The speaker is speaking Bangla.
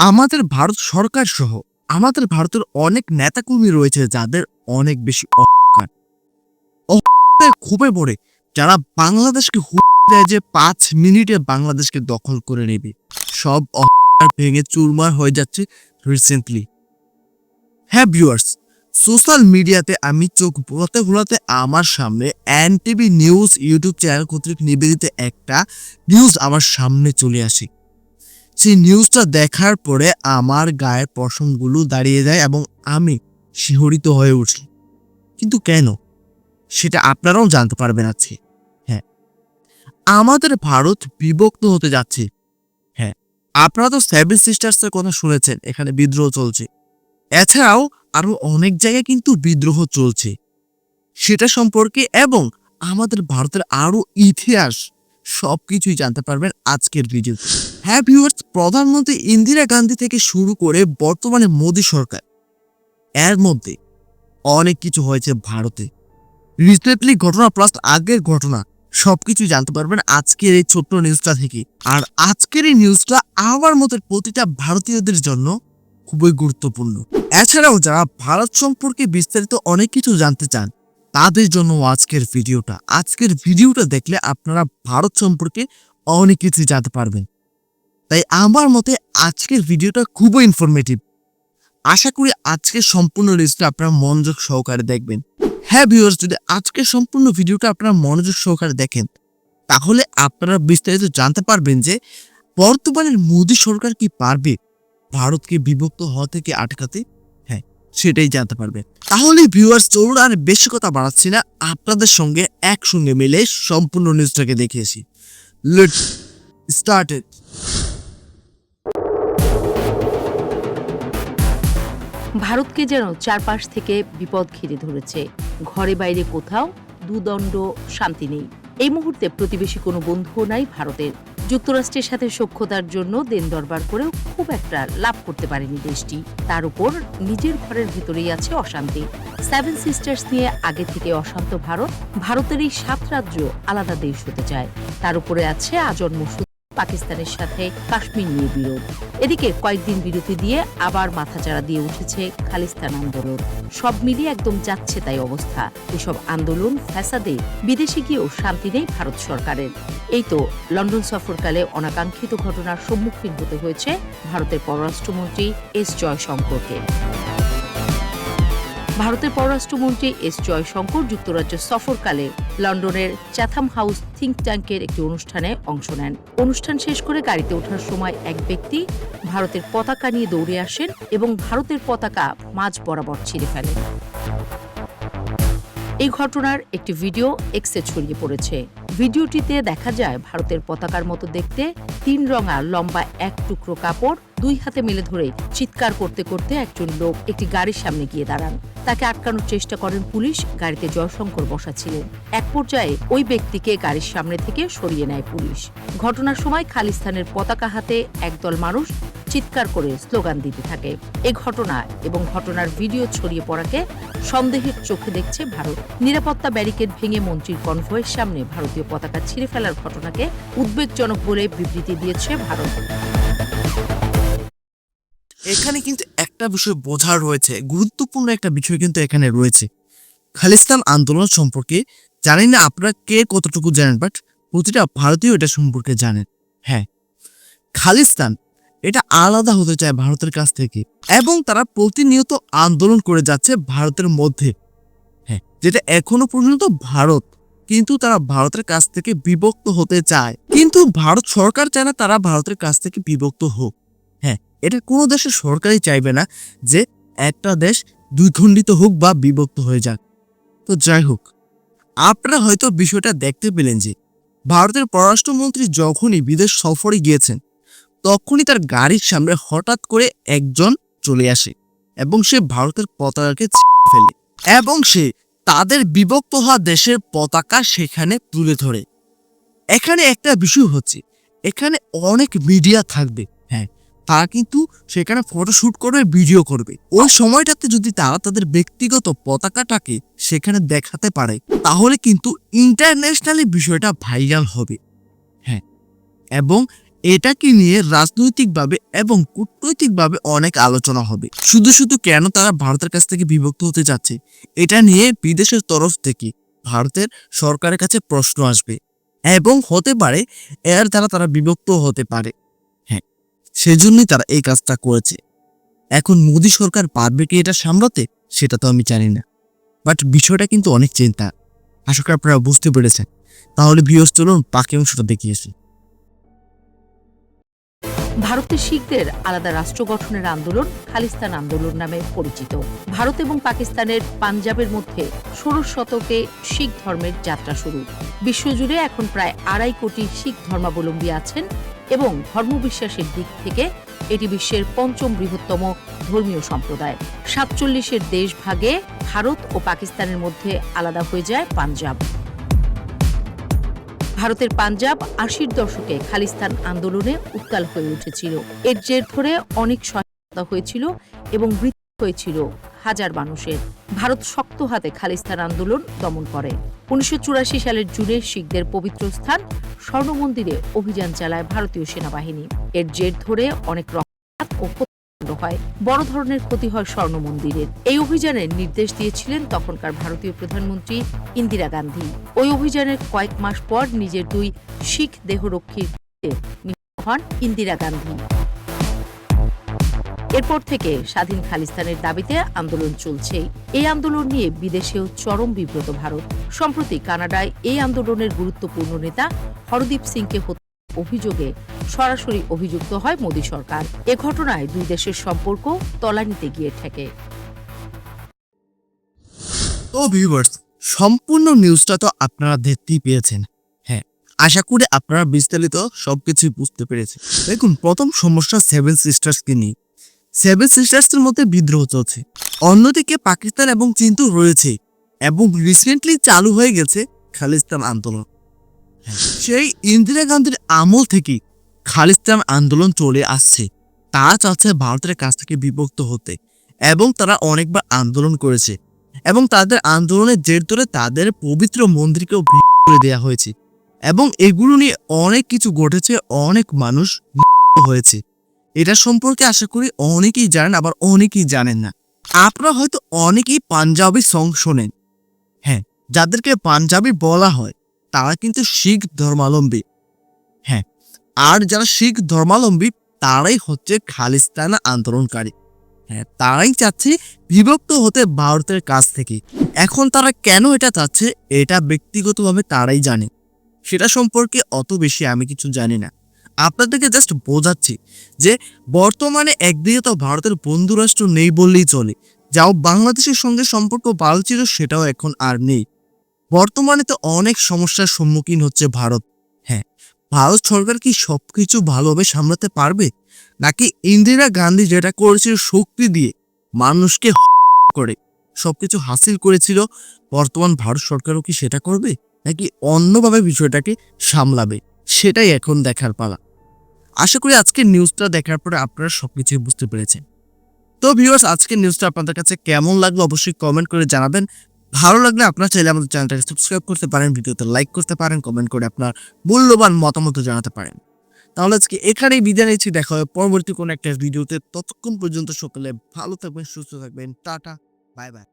আমাদের ভারত সরকার সহ আমাদের ভারতের অনেক নেতাকর্মী রয়েছে যাদের অনেক বেশি খুবই পড়ে যারা বাংলাদেশকে দেয় যে পাঁচ মিনিটে বাংলাদেশকে দখল করে নেবে। সব অহংকার ভেঙে চুরমার হয়ে যাচ্ছে রিসেন্টলি হ্যাঁ ভিউয়ার্স সোশ্যাল মিডিয়াতে আমি চোখ ভোলাতে ভোলাতে আমার সামনে N TV news YouTube channel কর্তৃক নিবেদিত একটা নিউজ আমার সামনে চলে আসে। সেই নিউজটা দেখার পরে আমার গায়ের পশমগুলো দাঁড়িয়ে যায় এবং আমি শিহরিত হয়ে উঠি। কিন্তু কেন? সেটা আপনারাও জানতে পারবেন আজকে। হ্যাঁ। আমাদের ভারত বিভক্ত হতে যাচ্ছে। হ্যাঁ। আপনারা তো সেভেন সিস্টার্সের কথা শুনেছেন, এখানে বিদ্রোহ চলছে। এছাড়াও আরও অনেক জায়গায় কিন্তু বিদ্রোহ চলছে। সেটা সম্পর্কে এবং আমাদের ভারতের আরও ইতিহাস সব কিছুই জানতে পারবেন আজকের ভিডিও হ্যাঁ ভিউয়ার্স প্রধানমন্ত্রী ইন্দিরা গান্ধী থেকে শুরু করে বর্তমানে মোদী সরকার। এর মধ্যে অনেক কিছু হয়েছে ভারতে। রিসেন্টলি ঘটনা প্লাস আগের ঘটনা, সবকিছু জানতে পারবেন আজকের এই ছোট্ট নিউজটা থেকে। আর আজকের এই নিউজটা আমার মতের প্রতিটা ভারতীয়দের জন্য খুবই গুরুত্বপূর্ণ। এছাড়াও যারা ভারত সম্পর্কে বিস্তারিত অনেক কিছু জানতে চান, তাদের জন্য আজকের ভিডিওটা আজকের ভিডিওটা দেখলে আপনারা ভারত সম্পর্কে অনেক কিছু জানতে পারবেন। তাই আমার মতে আজকের ভিডিওটা খুবই ইনফরমেটিভ আশা করি আজকের সম্পূর্ণ লিস্টটা আপনারা মনোযোগ সহকারে দেখবেন। হ্যাঁ ভিউয়ার্স যদি আজকের সম্পূর্ণ ভিডিওটা আপনারা মনোযোগ সহকারে দেখেন, তাহলে আপনারা বিস্তারিত জানতে পারবেন যে বর্তমানের মোদী সরকার কি পারবে, ভারতকে বিভক্ত হওয়া থেকে আটকাতে। হ্যাঁ সেটাই জানতে পারবেন। তাহলে ভিউয়ার্স চলুন আর বেশি কথা বাড়াচ্ছি না, আপনাদের সঙ্গে একসঙ্গে মিলে সম্পূর্ণ নিউজটাকে দেখিয়েছি লেট স্টার্টেড ভারতকে যেন চারপাশ থেকে বিপদ ঘিরে ধরেছে। ঘরে বাইরে কোথাও দুদণ্ড শান্তি নেই। এই মুহূর্তে প্রতিবেশী কোনো বন্ধুও নাই ভারতের। যুক্তরাষ্ট্রের সাথে সখ্যতার জন্য দেন দরবার করেও খুব একটা লাভ করতে পারেনি দেশটি। তার উপর নিজের ঘরের ভিতরেই আছে অশান্তি। সেভেন সিস্টার্স নিয়ে আগে থেকে অশান্ত ভারত, ভারতের এই সাত রাজ্য আলাদা দেশ হতে চায়। তার উপরে আছে আজন্ম পাকিস্তানের সাথে কাশ্মীর নিয়ে বিরোধ। এদিকে কয়েকদিন বিরতি দিয়ে আবার মাথাচাড়া দিয়ে উঠেছে খালিস্তান আন্দোলন। সব মিলিয়ে একদম যাচ্ছে তাই অবস্থা। এসব আন্দোলন, ফ্যাসাদে বিদেশে গিয়েও শান্তি নেই ভারত সরকারের। এই তো লন্ডন সফরকালে অনাকাঙ্ক্ষিত ঘটনার সম্মুখীন হতে হয়েছে ভারতের পররাষ্ট্রমন্ত্রী এস জয়শঙ্করকে। ভারতের পররাষ্ট্রমন্ত্রী এস জয়শঙ্কর যুক্তরাজ্য সফরকালে লন্ডনের চ্যাথাম হাউস থিঙ্ক ট্যাঙ্কের একটি অনুষ্ঠানে অংশ নেন। অনুষ্ঠান শেষ করে গাড়িতে ওঠার সময় এক ব্যক্তি ভারতের পতাকা নিয়ে দৌড়ে আসেন এবং ভারতের পতাকা মাঝ বরাবর ছিঁড়ে ফেলেন এই ঘটনার একটি ভিডিও এক্সে ছড়িয়ে পড়েছে। ভিডিওটিতে দেখা যায়, ভারতের পতাকার মতো দেখতে তিন রঙা লম্বা এক টুকরো কাপড় দুই হাতে মেলে ধরে চিৎকার করতে করতে একজন লোক একটি গাড়ির সামনে গিয়ে দাঁড়ান। তাকে আটকানোর চেষ্টা করেন পুলিশ, গাড়িতে জয়শঙ্কর বসা ছিলেন এক পর্যায়ে ওই ব্যক্তিকে গাড়ির সামনে থেকে সরিয়ে নেয় পুলিশ। ঘটনার সময় খালিস্তানের পতাকা হাতে একদল মানুষ চিৎকার করে স্লোগান দিতে থাকে। এ ঘটনা এবং ঘটনার ভিডিও ছড়িয়ে পড়াকে সন্দেহের চোখে দেখছে ভারত। নিরাপত্তা ব্যারিকেড ভেঙে মন্ত্রীর কনভয়ের সামনে ভারতীয় পতাকা ছিঁড়ে ফেলার ঘটনাকে উদ্বেগজনক বলে বিবৃতি দিয়েছে ভারত। এখানে কিন্তু একটা বিষয় বোঝার রয়েছে, গুরুত্বপূর্ণ একটা বিষয় কিন্তু এখানে রয়েছে। খালিস্তান আন্দোলন সম্পর্কে জানি না আপনারা কে কতটুকু জানেন বাট প্রতিটা ভারতীয় এটা সম্পর্কে জানেন। হ্যাঁ খালিস্তান এটা আলাদা হতে চায় ভারতের কাছ থেকে এবং তারা প্রতিনিয়ত আন্দোলন করে যাচ্ছে ভারতের মধ্যে। হ্যাঁ যেটা এখনও পর্যন্ত ভারত, কিন্তু তারা ভারতের কাছ থেকে বিভক্ত হতে চায়। কিন্তু ভারত সরকার চায় না তারা ভারতের কাছ থেকে বিভক্ত হোক। হ্যাঁ এটা কোনো দেশের সরকারই চাইবে না যে একটা দেশ দ্বিখণ্ডিত হোক বা বিভক্ত হয়ে যাক। তো যাই হোক, আপনারা হয়তো বিষয়টা দেখতে পেলেন যে ভারতের পররাষ্ট্রমন্ত্রী যখনই বিদেশ সফরে গিয়েছেন তখনই তার গাড়ির সামনে হঠাৎ করে একজন চলে আসে এবং সে ভারতের পতাকাকে ফেলে এবং সে তাদের বিভক্ত হওয়া দেশের পতাকা সেখানে তুলে ধরে। এখানে একটা বিষয় হচ্ছে, এখানে অনেক মিডিয়া থাকবে হ্যাঁ তারা কিন্তু সেখানে ফটোশুট করবে ভিডিও করবে। ওই সময়টাতে যদি তারা তাদের ব্যক্তিগত পতাকাটাকে সেখানে দেখাতে পারে, তাহলে কিন্তু ইন্টারন্যাশনালি বিষয়টা ভাইরাল হবে হ্যাঁ এবং এটাকে নিয়ে রাজনৈতিকভাবে এবং কূটনৈতিকভাবে অনেক আলোচনা হবে। শুধু শুধু কেন তারা ভারতের কাছ থেকে বিভক্ত হতে যাচ্ছে, এটা নিয়ে বিদেশের তরফ থেকে ভারতের সরকারের কাছে প্রশ্ন আসবে এবং হতে পারে এর দ্বারা তারা বিভক্ত হতে পারে। হ্যাঁ সেজন্যই তারা এই কাজটা করেছে। এখন মোদী সরকার পারবে কি এটা সামলাতে? সেটা তো আমি জানি না। বাট বিষয়টা কিন্তু অনেক চিন্তা। আশা করি আপনারা বুঝতে পেরেছেন। তাহলে ভিউস চলুন বাকি অংশটা দেখিয়েছি ভারতের শিখদের আলাদা রাষ্ট্র গঠনের আন্দোলন খালিস্তান আন্দোলন নামে পরিচিত। ভারত এবং পাকিস্তানের পাঞ্জাবের মধ্যে ষোড়শ শতকে শিখ ধর্মের যাত্রা শুরু। বিশ্বজুড়ে এখন প্রায় আড়াই কোটি শিখ ধর্মাবলম্বী আছেন এবং ধর্মবিশ্বাসের দিক থেকে এটি বিশ্বের পঞ্চম বৃহত্তম ধর্মীয় সম্প্রদায়। সাতচল্লিশের দেশ ভাগে ভারত ও পাকিস্তানের মধ্যে আলাদা হয়ে যায় পাঞ্জাব। ভারতের পাঞ্জাব আশির দশকে খালিস্তান আন্দোলনে উত্তাল হয়ে উঠেছিল। এর জের ধরে অনেক সহায়তা হয়েছিল এবং মৃত্যু হয়েছিল হাজার মানুষের। ভারত শক্ত হাতে খালিস্তান আন্দোলন দমন করে। উনিশশো চুরাশি সালের জুনে শিখদের পবিত্র স্থান স্বর্ণ মন্দিরে অভিযান চালায় ভারতীয় সেনাবাহিনী। এর জের ধরে অনেক রক্তপাত ও হয়। বড় ধরনের ক্ষতি হয় স্বর্ণ মন্দিরের। এই অভিযানের নির্দেশ দিয়েছিলেন তখনকার ভারতীয় প্রধানমন্ত্রী ইন্দিরা গান্ধী। ওই অভিযানের কয়েক মাস পর নিজের দুই শিখ দেহরক্ষীর হন ইন্দিরা গান্ধী। এরপর থেকে স্বাধীন খালিস্তানের দাবিতে আন্দোলন চলছে। এই আন্দোলন নিয়ে বিদেশেও চরম বিব্রত ভারত। সম্প্রতি কানাডায় এই আন্দোলনের গুরুত্বপূর্ণ নেতা হরদীপ সিংকে হত্যা অভিযোগে সরাসরি অভিযুক্ত হয় মোদী সরকার। এ ঘটনায় দুই দেশের সম্পর্ক তলানিতে গিয়ে ঠেকে। তো ভিউয়ার্স সম্পূর্ণ নিউজটা তো আপনারা দেখতেই পেয়েছেন। হ্যাঁ আশা করি আপনারা বিস্তারিত সবকিছুই বুঝতে পেরেছেন। দেখুন, প্রথম সমস্যা সেভেন সিস্টার্সকে নিয়ে। সেভেন সিস্টার্সের মধ্যে বিদ্রোহ চলছে। অন্যদিকে পাকিস্তান এবং চীন তো রয়েছে এবং রিসেন্টলি চালু হয়ে গেছে খালিস্তান আন্দোলন। সেই ইন্দিরা গান্ধীর আমল থেকে খালিস্তান আন্দোলন চলে আসছে। তারা চাচ্ছে ভারতের কাছ থেকে বিভক্ত হতে এবং তারা অনেকবার আন্দোলন করেছে এবং তাদের আন্দোলনের জের ধরে তাদের পবিত্র মন্দিরকেও করে দেওয়া হয়েছে এবং এগুলো নিয়ে অনেক কিছু ঘটেছে, অনেক মানুষ হয়েছে। এটা সম্পর্কে আশা করি অনেকেই জানেন, আবার অনেকেই জানেন না। আপনারা হয়তো অনেকেই পাঞ্জাবি সং শোনেন। হ্যাঁ যাদেরকে পাঞ্জাবি বলা হয় তারা কিন্তু শিখ ধর্মাবলম্বী। হ্যাঁ আর যারা শিখ ধর্মাবলম্বী, তারাই হচ্ছে খালিস্তান আন্দোলনকারী। হ্যাঁ তারাই চাচ্ছে বিভক্ত হতে ভারতের কাছ থেকে। এখন তারা কেন এটা চাচ্ছে, এটা ব্যক্তিগতভাবে তারাই জানে। সেটা সম্পর্কে অত বেশি আমি কিছু জানি না। আপনাদেরকে জাস্ট বোঝাচ্ছি যে, বর্তমানে একদিকে তো ভারতের বন্ধুরাষ্ট্র নেই বললেই চলে। যাও বাংলাদেশের সঙ্গে সম্পর্ক ভালো ছিল, সেটাও এখন আর নেই। বর্তমানে তো অনেক সমস্যার সম্মুখীন হচ্ছে ভারত। হ্যাঁ ভারত সরকার কি সবকিছু ভালোভাবে সামলাতে পারবে? নাকি ইন্দিরা গান্ধী যেটা করেছিল শক্তি দিয়ে মানুষকে করে সবকিছু হাসিল করেছিল, বর্তমান ভারত সরকারও কি সেটা করবে? নাকি অন্যভাবে বিষয়টাকে সামলাবে? সেটাই এখন দেখার পালা। আশা করি আজকের নিউজটা দেখার পরে আপনারা সবকিছু বুঝতে পেরেছেন। তো ভিউয়ার্স আজকের নিউজটা আপনাদের কাছে কেমন লাগল অবশ্যই কমেন্ট করে জানাবেন। ভালো লাগলে আপনার চাইলে আমাদের চ্যানেলটাকে সাবস্ক্রাইব করতে পারেন, ভিডিওতে লাইক করতে পারেন কমেন্ট করে আপনার মূল্যবান মতামত জানাতে পারেন। তাহলে আজকে এখানেই বিদায় নিচ্ছি, দেখা হবে পরবর্তী কোনো একটা ভিডিওতে। ততক্ষণ পর্যন্ত সকালে ভালো থাকবেন, সুস্থ থাকবেন, টাটা বাই বাই